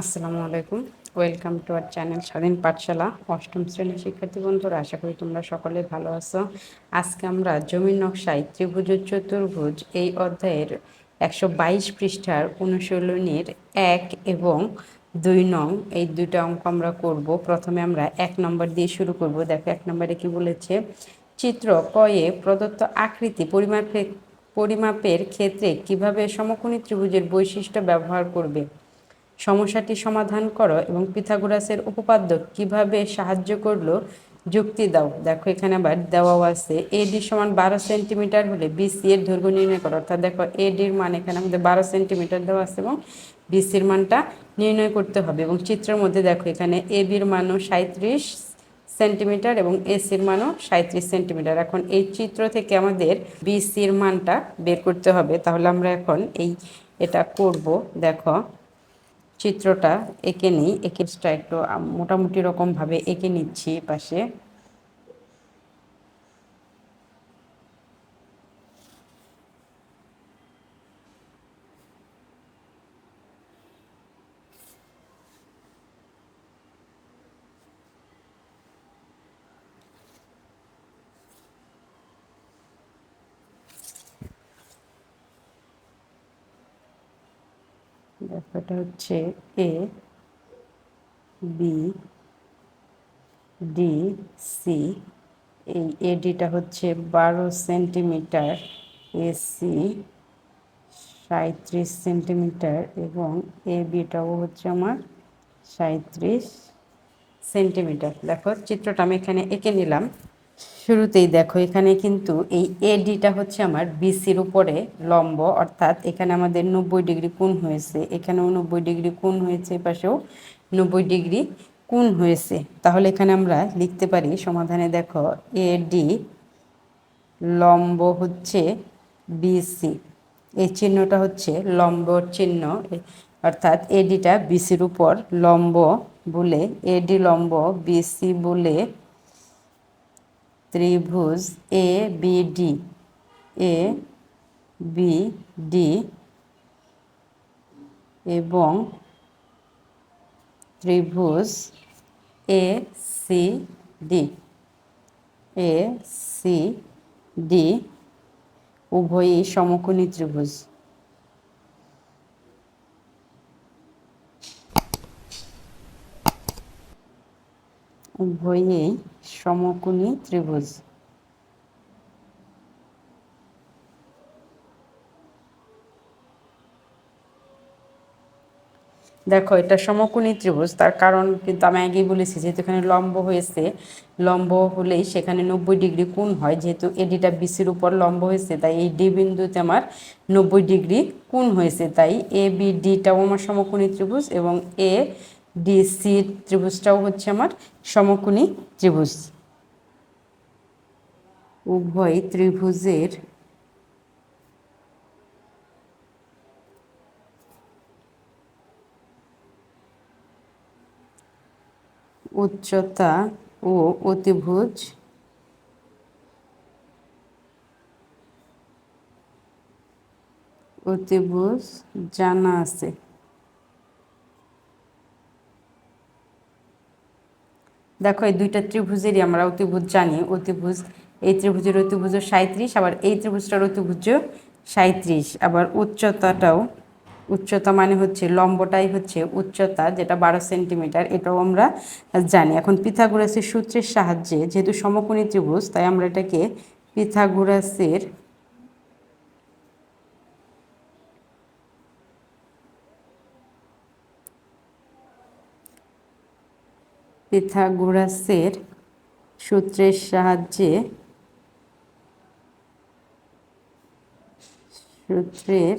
আসসালামু আলাইকুম। Welcome to R channel স্বাধীন পাঠশালা অষ্টম শ্রেণির শিক্ষার্থী বন্ধুরা, আশা করি তোমরা সকলে ভালো আছো। আজকে আমরা জমির নকশায় ত্রিভুজ চতুর্ভুজ এই অধ্যায়ের একশো বাইশ পৃষ্ঠার অনুশীলনীর এক এবং দুই নং এই দুইটা অঙ্ক আমরা করব। প্রথমে আমরা এক নম্বর দিয়ে শুরু করব। দেখো, এক নম্বরে কি বলেছে? চিত্র কয়ে প্রদত্ত আকৃতি পরিমাপের পরিমাপের ক্ষেত্রে কীভাবে সমকোণী ত্রিভুজের বৈশিষ্ট্য ব্যবহার করবে? সমস্যাটি সমাধান করো এবং পিথাগোরাসের উপপাদ্য কীভাবে সাহায্য করল, যুক্তি দাও। দেখো, এখানে আবার দেওয়াও আছে। এডি সমান বারো সেন্টিমিটার হলে বিসি এর দৈর্ঘ্য নির্ণয় করো। অর্থাৎ দেখো এডির মান এখানে আমাদের বারো সেন্টিমিটার দেওয়া আছে এবং বিসির মানটা নির্ণয় করতে হবে। এবং চিত্রের মধ্যে দেখো, এখানে এ বির মানও সাঁত্রিশ সেন্টিমিটার এবং এসির মানও সাঁত্রিশ সেন্টিমিটার। এখন এই চিত্র থেকে আমাদের বিসির মানটা বের করতে হবে। তাহলে আমরা এখন এই এটা করব। দেখো চিত্রটা এঁকে নিই এঁকে একটু মোটামুটি রকমভাবে এঁকে নিচ্ছি পাশে দেখো হচ্ছে এ, বি, ডি, সি, এই এডিটা হচ্ছে বারো সেন্টিমিটার এসি সাঁত্রিশ সেন্টিমিটার এবং এ বিটাও হচ্ছে আমার সাঁত্রিশ সেন্টিমিটার। দেখো চিত্রটা আমি এখানে এঁকে নিলাম। শুরুতেই দেখো, এখানে কিন্তু এই এডিটা হচ্ছে আমার বিসির উপরে লম্ব, অর্থাৎ এখানে আমাদের নব্বই ডিগ্রি কোণ হয়েছে, এখানেও নব্বই ডিগ্রি কোণ হয়েছে পাশেও নব্বই ডিগ্রি কোণ হয়েছে। তাহলে এখানে আমরা লিখতে পারি, সমাধানে দেখো এডি লম্ব হচ্ছে বিসি এই চিহ্নটা হচ্ছে লম্বর চিহ্ন অর্থাৎ এডিটা বিসির উপর লম্ব বলে এডি লম্ব বিসি বলে ত্রিভুজ A B D A B D এবং ত্রিভুজ A C D A C D উভয়ই সমকোণী ত্রিভুজ। উভয়ই সমকোণী ত্রিভুজ। দেখো, এটা সমকোণী ত্রিভুজ, তার কারণ কিন্তু আমি আগেই বলেছি, যেহেতু এখানে লম্ব হয়েছে, লম্ব হলেই সেখানে নব্বই ডিগ্রি কোণ হয়, যেহেতু এডিটা বিসির উপর লম্ব হয়েছে, তাই এই ডি বিন্দুতে আমার নব্বই ডিগ্রি কোণ হয়েছে, তাই এ বি ডিটাও আমার সমকোণী ত্রিভুজ এবং এ ডিসি ত্রিভুজটাও হচ্ছে আমার সমকোণী ত্রিভুজ। উভয় ত্রিভুজের উচ্চতা ও অতিভুজ অতিভুজ জানা আছে। দেখো, এই দুইটা ত্রিভুজেরই আমরা অতিভুজ জানি। অতিভুজ, এই ত্রিভুজের অতিভুজ সাঁত্রিশ আবার এই ত্রিভুজটার অতিভুজ সাঁত্রিশ আবার উচ্চতাটাও, উচ্চতা মানে হচ্ছে লম্বটাই হচ্ছে উচ্চতা, যেটা বারো সেন্টিমিটার, এটাও আমরা জানি। এখন পিথাগোরাসের সূত্রের সাহায্যে, যেহেতু সমকোণী ত্রিভুজ, তাই আমরা এটাকে পিথাগোরাসের পিথাগোরাসের সূত্রের সাহায্যে সূত্রের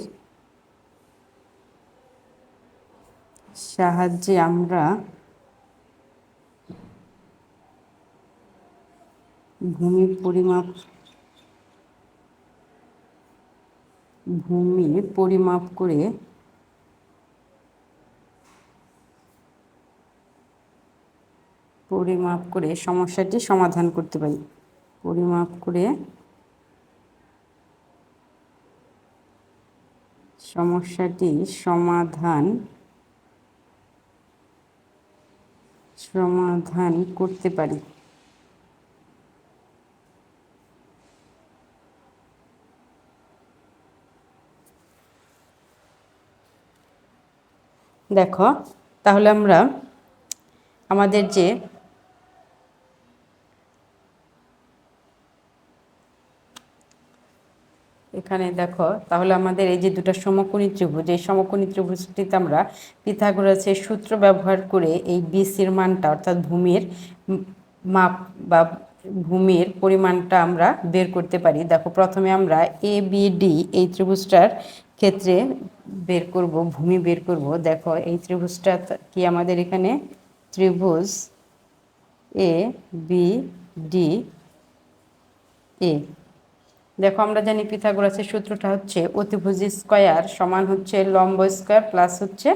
সাহায্যে আমরা ভূমি পরিমাপ ভূমি পরিমাপ করে পরিমাপ করে সমস্যাটি সমাধান করতে পারি। পরিমাপ করে সমস্যাটি সমাধান সমাধান করতে পারি। দেখো, তাহলে আমরা আমাদের যে এখানে দেখো, তাহলে আমাদের এই যে দুটো সমকোণী ত্রিভুজ এই সমকোণী ত্রিভুজটিতে আমরা পিথাগোরাসের সূত্র ব্যবহার করে এই বিসির মানটা, অর্থাৎ ভূমির মাপ বা ভূমির পরিমাণটা আমরা বের করতে পারি। দেখো, প্রথমে আমরা এ বি ডি এই ত্রিভুজটার ক্ষেত্রে বের করব, ভূমি বের করব। দেখো, এই ত্রিভুজটা কি আমাদের এখানে? ত্রিভুজ এ বি ডি এ দেখো, আমরা জানি পিথাগোরাসের সূত্রটা হচ্ছে অতিভুজ স্কোয়ার সমান হচ্ছে লম্ব স্কোয়ার প্লাস হচ্ছে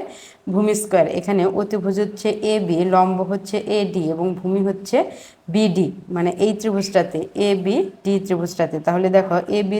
ভূমি স্কোয়ার। এখানে অতিভুজ হচ্ছে এ বি, লম্ব হচ্ছে এ ডি এবং ভূমি হচ্ছে বিডি মানে এই ত্রিভুজটাতে, এ বি ডি ত্রিভুজটাতে। তাহলে দেখো, এ বি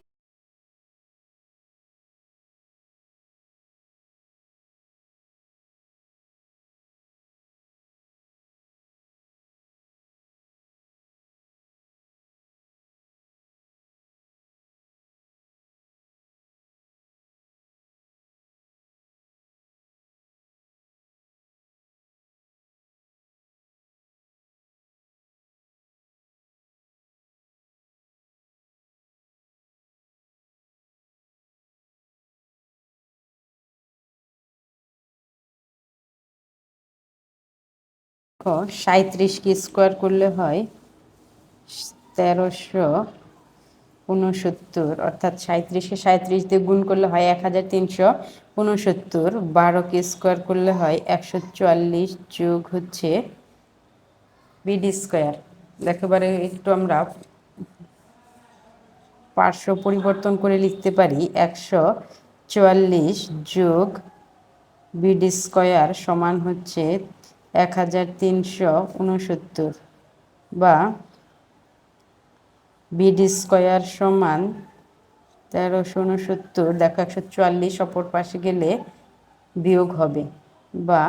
সাঁত্রিশকে স্কোয়ার করলে হয়? তেরোশো উনসত্তর, অর্থাৎ সাঁত্রিশকে সাঁত্রিশ দিয়ে গুণ করলে হয় এক হাজার তিনশো উনসত্তর। বারোকে স্কোয়ার করলে হয়? একশো চুয়াল্লিশ যোগ হচ্ছে বিডি স্কোয়ার। একেবারে একটু আমরা পার্শ্ব পরিবর্তন করে লিখতে পারি। একশো চুয়াল্লিশ যোগ বিডি স্কোয়ার সমান হচ্ছে এক হাজার তিনশো উনসত্তর বা বিডি স্কোয়ার সমান তেরোশো উনসত্তর দেখো একশো চুয়াল্লিশ অপর পাশে গেলে বিয়োগ হবে। বা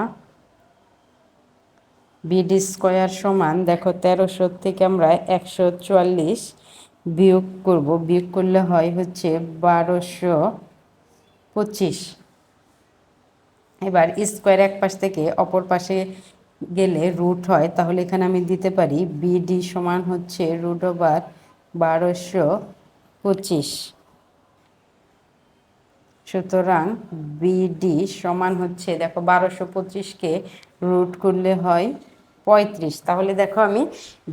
বিডি স্কোয়ার সমান, দেখো তেরোশো থেকে আমরা একশো চুয়াল্লিশ বিয়োগ করব। বিয়োগ করলে হয় হচ্ছে বারোশো পঁচিশ। এবার স্কোয়ার এক পাশ থেকে অপর পাশে গেলে রুট হয়, তাহলে এখানে আমি দিতে পারি বিডি সমান হচ্ছে রুট ওভার বারোশো পঁচিশ। সুতরাং বিডি সমান হচ্ছে, দেখো বারোশো পঁচিশকে রুট করলে হয় পঁয়ত্রিশ। তাহলে দেখো আমি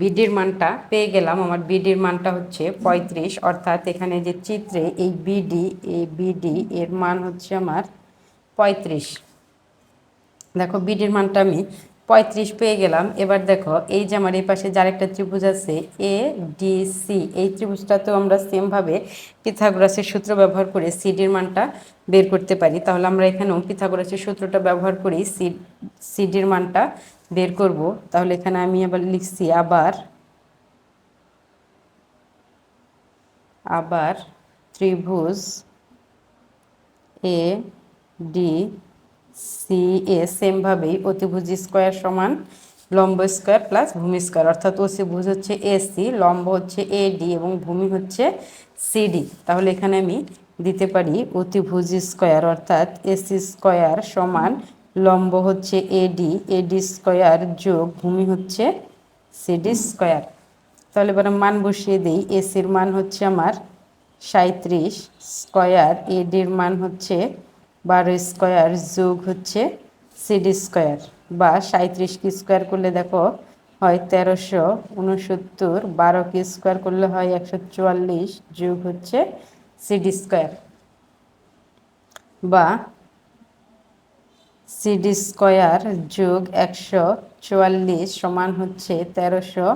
বিডির মানটা পেয়ে গেলাম, আমার বিডির মানটা হচ্ছে পঁয়ত্রিশ। অর্থাৎ এখানে যে চিত্রে এই বিডি এই বিডি এর মান হচ্ছে আমার পঁয়ত্রিশ। দেখো বিডির মানটা আমি পঁয়ত্রিশ পেয়ে গেলাম। এবার দেখো, এই যে আমার এই পাশে যার একটা ত্রিভুজ আছে এ ডি সি এই ত্রিভুজটাতেও আমরা সেমভাবে পিথাগোরাসের সূত্র ব্যবহার করে সিডির মানটা বের করতে পারি। তাহলে আমরা এখানেও পিথাগোরাসের সূত্রটা ব্যবহার করি সি সিডির মানটা বের করব। তাহলে এখানে আমি আবার লিখছি আবার আবার ত্রিভুজ এ ডি সি এ সেমভাবেই অতিভুজ স্কোয়ার সমান লম্ব স্কোয়ার প্লাস ভূমি স্কোয়ার। অর্থাৎ অতিভুজ হচ্ছে এ সি লম্ব হচ্ছে এ ডি এবং ভূমি হচ্ছে সিডি তাহলে এখানে আমি দিতে পারি অতিভুজ স্কোয়ার, অর্থাৎ এসি স্কোয়ার সমান লম্ব হচ্ছে এডি এডি স্কোয়ার যোগ ভূমি হচ্ছে সিডি স্কোয়ার। তাহলে এবার মান বসিয়ে দিই এসির মান হচ্ছে আমার সাঁত্রিশ স্কোয়ার এডির মান হচ্ছে বারো স্কোয়ার যোগ হচ্ছে সিডি স্কোয়ার বা সাঁত্রিশকে স্কোয়ার করলে দেখো হয় তেরোশো উনসত্তর বারোকে স্কোয়ার করলে হয় একশো চুয়াল্লিশ, যোগ হচ্ছে সিডি স্কোয়ার। বা সিডি স্কোয়ার যোগ একশো চুয়াল্লিশ সমান হচ্ছে তেরোশো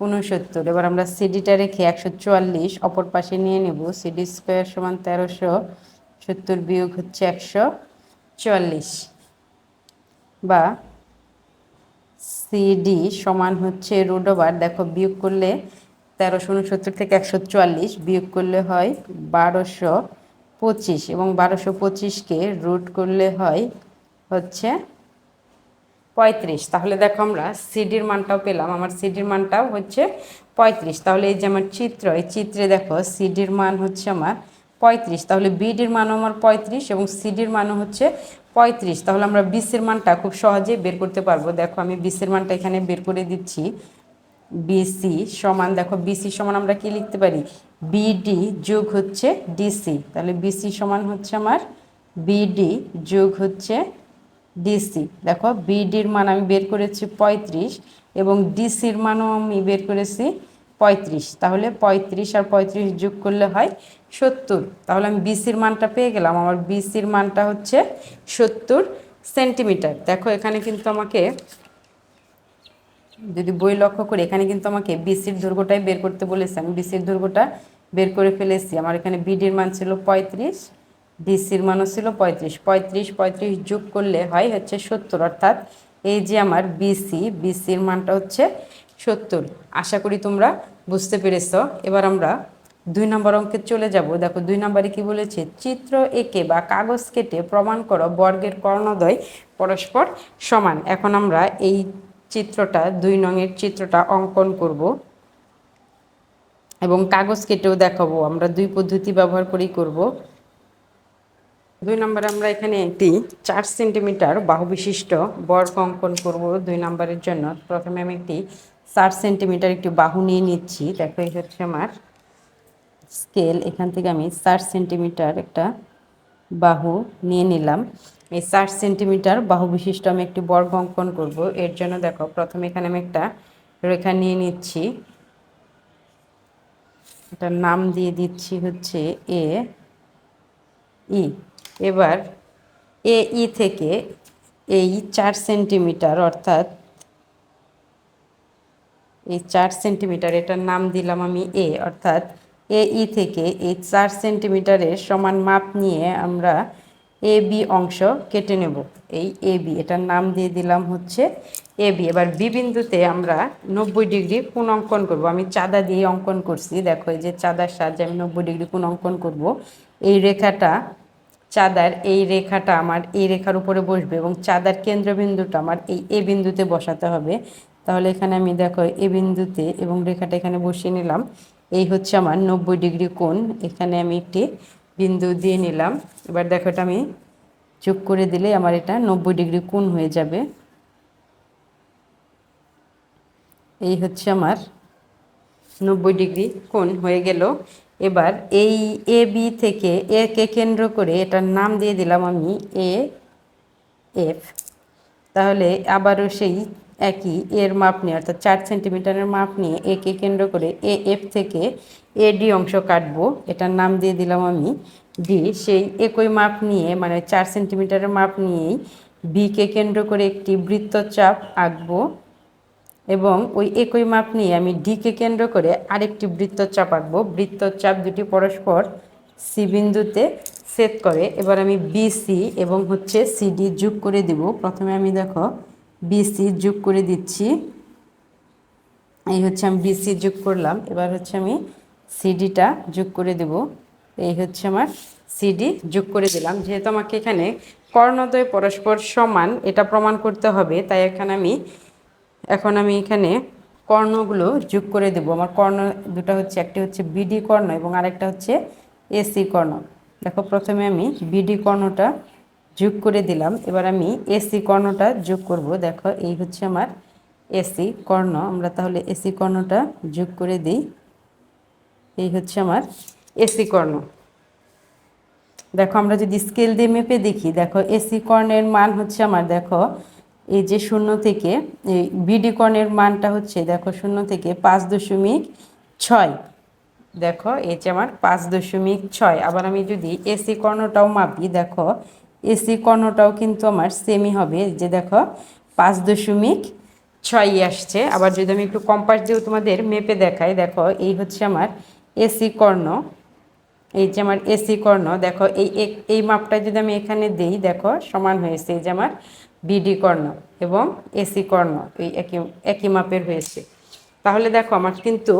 উনসত্তর। এবার আমরা সিডিটা রেখে একশো চুয়াল্লিশ অপর পাশে নিয়ে নেব। সিডি স্কোয়ার সমান তেরোশো সত্তর বিয়োগ হচ্ছে একশো চুয়াল্লিশ বা সিডি সমান হচ্ছে রুট ওভার দেখো বিয়োগ করলে তেরোশো উনসত্তর থেকে একশো চুয়াল্লিশ, বিয়োগ করলে হয় বারোশো পঁচিশ এবং বারোশো পঁচিশকে রুট করলে হয় হচ্ছে পঁয়ত্রিশ। তাহলে দেখো আমরা সিডির মানটাও পেলাম, আমার সিডির মানটাও হচ্ছে পঁয়ত্রিশ। তাহলে এই যে আমার চিত্র, এই চিত্রে দেখো সিডির মান হচ্ছে আমার পঁয়ত্রিশ, তাহলে বিডির মানও আমার পঁয়ত্রিশ এবং সিডির মানও হচ্ছে পঁয়ত্রিশ। তাহলে আমরা বিসির মানটা খুব সহজেই বের করতে পারব। দেখো, আমি বিসির মানটা এখানে বের করে দিচ্ছি। বিসি সমান, দেখো বিসি সমান আমরা কি লিখতে পারি? বিডি যোগ হচ্ছে ডিসি তাহলে বিসি সমান হচ্ছে আমার বিডি যোগ হচ্ছে ডিসি দেখো বিডির মান আমি বের করেছি পঁয়ত্রিশ এবং ডিসির মানও আমি বের করেছি পঁয়ত্রিশ। তাহলে পঁয়ত্রিশ আর পঁয়ত্রিশ যোগ করলে হয় সত্তর। তাহলে আমি বিসির মানটা পেয়ে গেলাম। আমার বিসির মানটা হচ্ছে সত্তর সেন্টিমিটার। দেখো, এখানে কিন্তু আমাকে, যদি বই লক্ষ্য করি, এখানে কিন্তু আমাকে বিসির দৈর্ঘ্যটাই বের করতে বলেছে। আমি বিসির দৈর্ঘ্যটা বের করে ফেলেছি। আমার এখানে বিডির মান ছিল পঁয়ত্রিশ ডিসির মানও ছিল পঁয়ত্রিশ। পঁয়ত্রিশ পঁয়ত্রিশ যোগ করলে হয় হচ্ছে সত্তর। অর্থাৎ এই যে আমার বিসি বিসির মানটা হচ্ছে সত্তর। আশা করি তোমরা বুঝতে পেরেছ। এবার আমরা দুই নম্বর অঙ্কে চলে যাব। দেখো দুই নম্বরে কি বলেছে? চিত্র এঁকে বা কাগজ কেটে প্রমাণ করো বর্গের কর্ণদ্বয় পরস্পর সমান। এখন আমরা এই চিত্রটা, দুই নঙের চিত্রটা অঙ্কন করব এবং কাগজ কেটেও দেখাবো। আমরা দুই পদ্ধতি ব্যবহার করেই করব। দুই নম্বরে আমরা এখানে একটি চার সেন্টিমিটার বাহু বিশিষ্ট বর্গ অঙ্কন করব দুই নম্বরের জন্য। প্রথমে আমি একটি চার সেন্টিমিটার একটি বাহু নিয়ে নিচ্ছি। দেখো এই হচ্ছে আমার স্কেল এখান থেকে আমি চার সেন্টিমিটার একটা বাহু নিয়ে নিলাম। এই চার সেন্টিমিটার বাহু বিশিষ্ট আমি একটি বর্গ অঙ্কন করব। এর জন্য দেখো, প্রথমে এখানে আমি একটা রেখা নিয়ে নিচ্ছি। এটার নাম দিয়ে দিচ্ছি হচ্ছে এ, ই। এবার এ, ই থেকে এই চার সেন্টিমিটার অর্থাৎ এই চার সেন্টিমিটার এটার নাম দিলাম আমি এ, অর্থাৎ এ ই থেকে এই চার সেন্টিমিটারের সমান মাপ নিয়ে আমরা এ বি অংশ কেটে নেব। এই এ বি এটার নাম দিয়ে দিলাম হচ্ছে এ বি এবার বি বিন্দুতে আমরা নব্বই ডিগ্রি কোণ অঙ্কন করব। আমি চাঁদা দিয়ে অঙ্কন করছি। দেখো, এই যে চাঁদার সাহায্যে আমি নব্বই ডিগ্রি কোণ অঙ্কন করব। এই রেখাটা, চাঁদার এই রেখাটা আমার এই রেখার উপরে বসবে এবং চাঁদার কেন্দ্রবিন্দুটা আমার এই এ বিন্দুতে বসাতে হবে। তাহলে এখানে আমি দেখো এ বিন্দুতে এবং রেখাটা এখানে বসিয়ে নিলাম। এই হচ্ছে আমার নব্বই ডিগ্রি কোণ। এখানে আমি একটি বিন্দু দিয়ে নিলাম। এবার দেখো এটা আমি যোগ করে দিলে আমার এটা নব্বই ডিগ্রি কোণ হয়ে যাবে। এই হচ্ছে আমার নব্বই ডিগ্রি কোণ হয়ে গেল। এবার এই এ, বি থেকে এ কে কেন্দ্র করে এটার নাম দিয়ে দিলাম আমি এ, এফ। তাহলে আবারও সেই একই এর মাপ নিয়ে, অর্থাৎ চার সেন্টিমিটারের মাপ নিয়ে এ কে কেন্দ্র করে এ এফ থেকে এ ডি অংশ কাটবো। এটার নাম দিয়ে দিলাম আমি ডি। সেই একই মাপ নিয়ে মানে চার সেন্টিমিটারের মাপ নিয়েই বিকে কেন্দ্র করে একটি বৃত্তচাপ আঁকবো এবং ওই একই মাপ নিয়ে আমি ডিকে কেন্দ্র করে আরেকটি বৃত্তচাপ আঁকবো। বৃত্তচাপ দুটি পরস্পর সি বিন্দুতে সেট করে। এবার আমি বিসি এবং হচ্ছে সিডি যোগ করে দেব। প্রথমে আমি দেখো বিসি যোগ করে দিচ্ছি। এই হচ্ছে আমি বিসি যোগ করলাম। এবার হচ্ছে আমি সিডিটা যোগ করে দেব। এই হচ্ছে আমার সিডি যোগ করে দিলাম। যেহেতু আমাকে এখানে কর্ণদ্বয় পরস্পর সমান, এটা প্রমাণ করতে হবে। তাই এখানে আমি, এখন আমি এখানে কর্ণগুলো যোগ করে দেব। আমার কর্ণ দুটো হচ্ছে, একটি হচ্ছে বিডি কর্ণ এবং আরেকটা হচ্ছে এসি কর্ণ। দেখো প্রথমে আমি বিডি কর্ণটা যোগ করে দিলাম। এবার আমি এসি কর্ণটা যোগ করব। দেখো, এই হচ্ছে আমার এসি কর্ণ। আমরা তাহলে এসি কর্ণটা যোগ করে দিই। এই হচ্ছে আমার এসি কর্ণ। দেখো, আমরা যদি স্কেল দিয়ে মেপে দেখি, দেখো এসি কর্ণের মান হচ্ছে আমার, দেখো, এই যে শূন্য থেকে, এই বিডি কর্ণের মানটা হচ্ছে, দেখো, শূন্য থেকে পাঁচ দশমিক ছয়। দেখো, এই যে আমার পাঁচ দশমিক ছয়। আবার আমি যদি এসি কর্ণটাও মাপি, দেখো এসি কর্ণটাও কিন্তু আমার সেমি হবে। যে দেখো, পাঁচ দশমিক ছয়ই আসছে। আবার যদি আমি একটু কম্পাস দিয়েও তোমাদের মেপে দেখাই, দেখো, এই হচ্ছে আমার এসি কর্ণ এই যে আমার এসি কর্ণ দেখো, এই এই মাপটা যদি আমি এখানে দিই, দেখো, সমান হয়েছে। এই যে আমার বিডি কর্ণ এবং এসি কর্ণ এই একই একই মাপের হয়েছে। তাহলে দেখো, আমার কিন্তু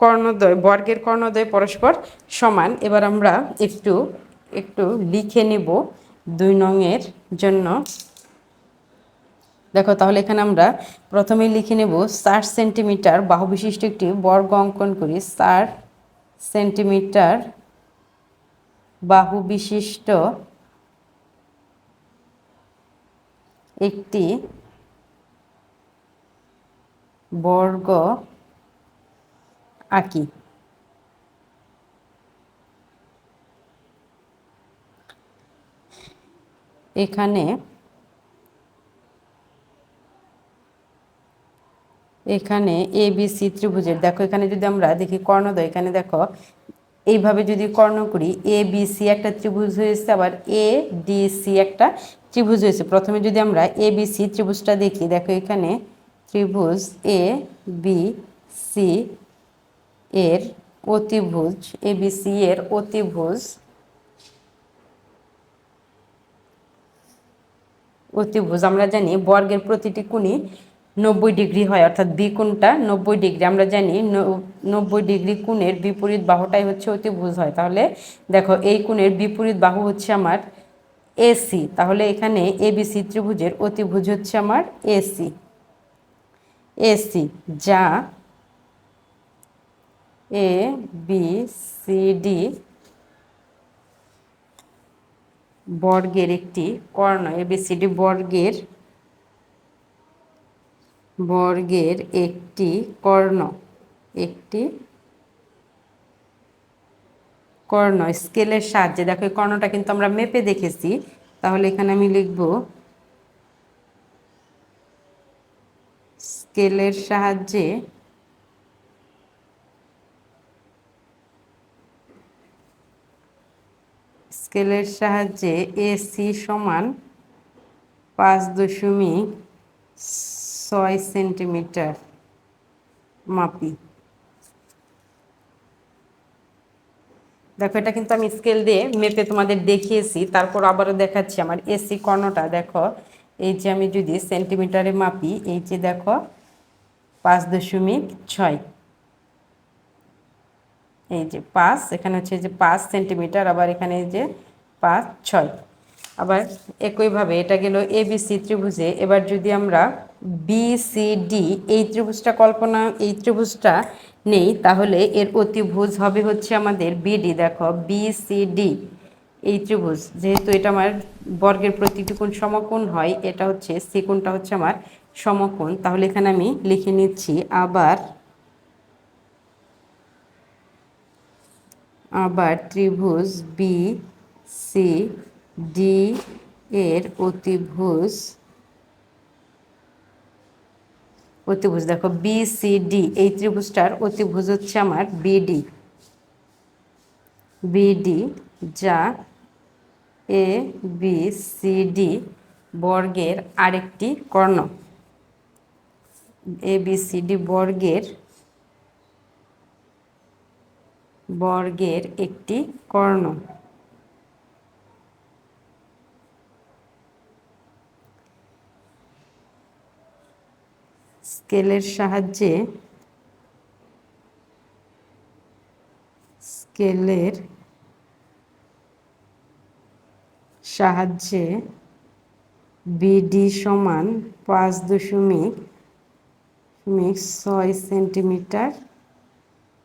কর্ণদ্বয়, বর্গের কর্ণদ্বয় পরস্পর সমান। এবার আমরা একটু একটু লিখে নেব দুই নংয়ের জন্য। দেখো, তাহলে এখানে আমরা প্রথমে লিখে নেব ষাট সেন্টিমিটার বাহু বিশিষ্ট একটি বর্গ অঙ্কন করি। ষাট সেন্টিমিটার বাহু বিশিষ্ট একটি বর্গ আঁকি। এখানে এখানে এ বি সি ত্রিভুজের, দেখো এখানে যদি আমরা দেখি কর্ণদয়, এখানে দেখো, এইভাবে যদি কর্ণ করি এ বি সি একটা ত্রিভুজ হয়েছে, আবার এ ডি সি একটা ত্রিভুজ হয়েছে। প্রথমে যদি আমরা এ বি সি ত্রিভুজটা দেখি, দেখো এখানে ত্রিভুজ এ বি সি এর অতিভুজ এ বি সি এর অতিভুজ অতিভুজ আমরা জানি বর্গের প্রতিটি কোণই নব্বই ডিগ্রি হয়, অর্থাৎ বি কোণটা নব্বই ডিগ্রি। আমরা জানি নব্বই ডিগ্রি কোণের বিপরীত বাহুটাই হচ্ছে অতিভুজ হয়। তাহলে দেখো, এই কোণের বিপরীত বাহু হচ্ছে আমার এসি তাহলে এখানে এবিসি ত্রিভুজের অতিভুজ হচ্ছে আমার এসি এসি যা এ, বি, সি, ডি বর্গের একটি কর্ণ এবিসিডি বর্গের বর্গের একটি কর্ণ একটি কর্ণ, স্কেলের সাহায্যে। দেখো, এই কর্ণটা কিন্তু আমরা মেপে দেখেছি। তাহলে এখানে আমি লিখব স্কেলের সাহায্যে স্কেলের সাহায্যে এসি সমান পাঁচ দশমিক ছয় সেন্টিমিটার মাপি। দেখো, এটা কিন্তু আমি স্কেল দিয়ে মেপে তোমাদের দেখিয়েছি, তারপর আবারও দেখাচ্ছি আমার এসি কর্ণটা। দেখো, এই যে আমি যদি সেন্টিমিটারে মাপি, এই যে দেখো, পাঁচ দশমিক ছয়। এই যে পাঁচ, এখানে হচ্ছে যে পাঁচ সেন্টিমিটার, আবার এখানে যে পাঁচ, ছয়। আবার একইভাবে এটা গেল সি ত্রিভুজে। এবার যদি আমরা বি সি ডি এই ত্রিভুজটা কল্পনা, এই ত্রিভুজটা নেই, তাহলে এর অতিভুজ হবে হচ্ছে আমাদের বিডি দেখো বি সি ডি এই ত্রিভুজ। যেহেতু এটা আমার বর্গের প্রতিটি কোণ সমকোণ হয়, এটা হচ্ছে সি কোণটা হচ্ছে আমার সমকোণ। তাহলে এখানে আমি লিখে নিচ্ছি, আবার আবার ত্রিভুজ বি সি ডি এর অতিভুজ অতিভুজ দেখো বি সি ডি এই ত্রিভুজটার অতিভুজ হচ্ছে আমার বিডি বিডি যা এ বি সি ডি বর্গের আরেকটি কর্ণ। এ বি সি ডি বর্গের বর্গের একটি কর্ণ। স্কেলের সাহায্যে স্কেলের সাহায্যে বিডি সমান পাঁচ দশমিক ছয় সেন্টিমিটার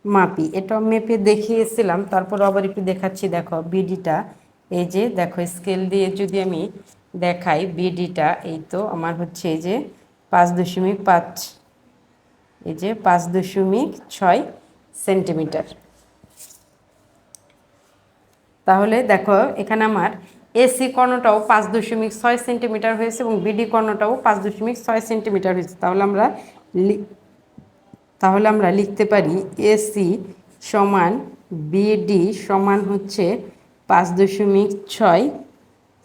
মাপি, এটা মেপে দেখিয়েছিলাম, তারপর আবার একটু দেখাচ্ছি, দেখো বিডিটা, এই যে দেখো স্কেল দিয়ে যদি আমি দেখাই, বিডিটা, এই তো আমার হচ্ছে এই যে পাঁচ দশমিক পাঁচ, এই যে পাঁচ দশমিক ছয় সেন্টিমিটার। তাহলে দেখো এখানে আমার এসি কর্ণটাও পাঁচ দশমিক ছয় সেন্টিমিটার হয়েছে এবং বিডি কর্ণটাও পাঁচ দশমিক ছয় সেন্টিমিটার হয়েছে। তাহলে আমরা তাহলে আমরা লিখতে পারি এসি সমান বিডি সমান হচ্ছে পাঁচ দশমিক ছয়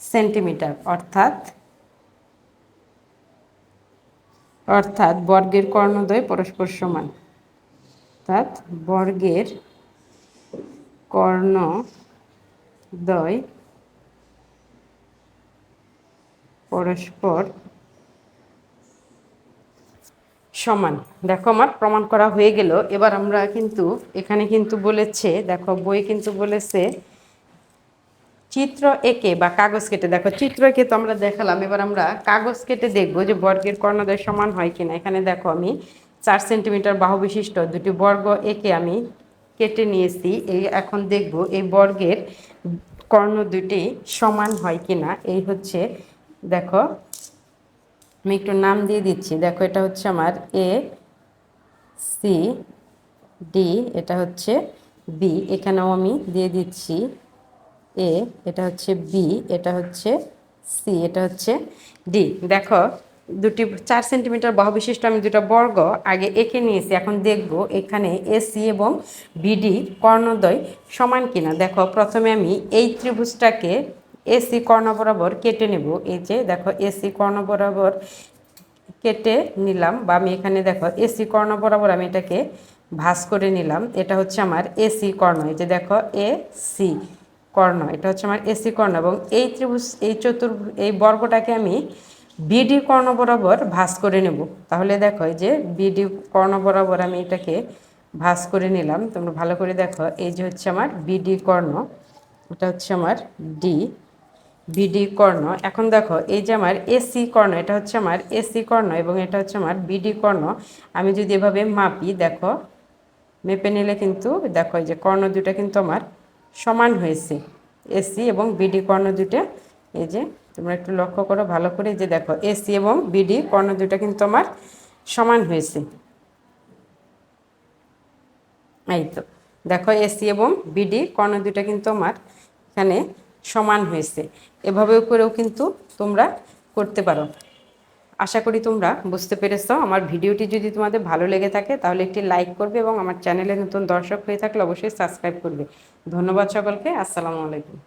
সেন্টিমিটার, অর্থাৎ অর্থাৎ বর্গের কর্ণদ্বয় পরস্পর সমান। অর্থাৎ বর্গের কর্ণদ্বয় পরস্পর সমান। দেখো আমার প্রমাণ করা হয়ে গেল। এবার আমরা কিন্তু, এখানে কিন্তু বলেছে, দেখো বই কিন্তু বলেছে, চিত্র এঁকে বা কাগজ কেটে। দেখো চিত্র এঁকে তো আমরা দেখালাম। এবার আমরা কাগজ কেটে দেখব যে বর্গের কর্ণদ্বয় সমান হয় কিনা। এখানে দেখো আমি চার সেন্টিমিটার বাহু বিশিষ্ট দুটি বর্গ এঁকে আমি কেটে নিয়েছি। এই এখন দেখব এই বর্গের কর্ণ দুটি সমান হয় কিনা। এই হচ্ছে, দেখো আমি একটু নাম দিয়ে দিচ্ছি। দেখো, এটা হচ্ছে আমার এ সি ডি এটা হচ্ছে বি এখানেও আমি দিয়ে দিচ্ছি এ এটা হচ্ছে বি এটা হচ্ছে সি এটা হচ্ছে ডি দেখো, দুটি, চার সেন্টিমিটার বহ বিশিষ্ট আমি দুটো বর্গ আগে এঁকে নিয়েছি, এখন দেখব এখানে এসি এবং বিডি কর্ণদ্বয় সমান কিনা। দেখো, প্রথমে আমি এই ত্রিভুজটাকে এসি কর্ণ বরাবর কেটে নেব। এই যে দেখো, এসি কর্ণ বরাবর কেটে নিলাম বা আমি এখানে দেখো, এসি কর্ণ বরাবর আমি এটাকে ভাঁজ করে নিলাম। এটা হচ্ছে আমার এসি কর্ণ। এই যে দেখো এ সি কর্ণ। এটা হচ্ছে আমার এসি কর্ণ এবং এই ত্রিভুজ, এই চতুর এই বর্গটাকে আমি বিডি কর্ণ বরাবর ভাঁজ করে নেব। তাহলে দেখো, এই যে বিডি কর্ণ বরাবর আমি এটাকে ভাঁজ করে নিলাম। তোমরা ভালো করে দেখো, এই যে হচ্ছে আমার বিডি কর্ণ। এটা হচ্ছে আমার ডি। বিডি কর্ণ। এখন দেখো, এই যে আমার এসি কর্ণ, এটা হচ্ছে আমার এসি কর্ণ এবং এটা হচ্ছে আমার বিডি কর্ণ। আমি যদি এভাবে মাপি, দেখো, মেপে নিলে কিন্তু, দেখো, এই যে কর্ণ দুটা কিন্তু আমার সমান হয়েছে। এসি এবং বিডি কর্ণ দুটা এই যে তোমরা একটু লক্ষ্য করো ভালো করে যে দেখো এসি এবং বিডি কর্ণ দুটা কিন্তু আমার সমান হয়েছে। এই তো, দেখো এসি এবং বিডি কর্ণ দুটা কিন্তু আমার এখানে সমান হয়েছে। এভাবে করেও কিন্তু তোমরা করতে পারো। আশা করি তোমরা বুঝতে পেরেছ। আমার ভিডিওটি যদি তোমাদের ভালো লেগে থাকে, তাহলে একটি লাইক করবে এবং আমার চ্যানেলে নতুন দর্শক হয়ে থাকলে অবশ্যই সাবস্ক্রাইব করবে। ধন্যবাদ সকলকে। আসসালামু আলাইকুম।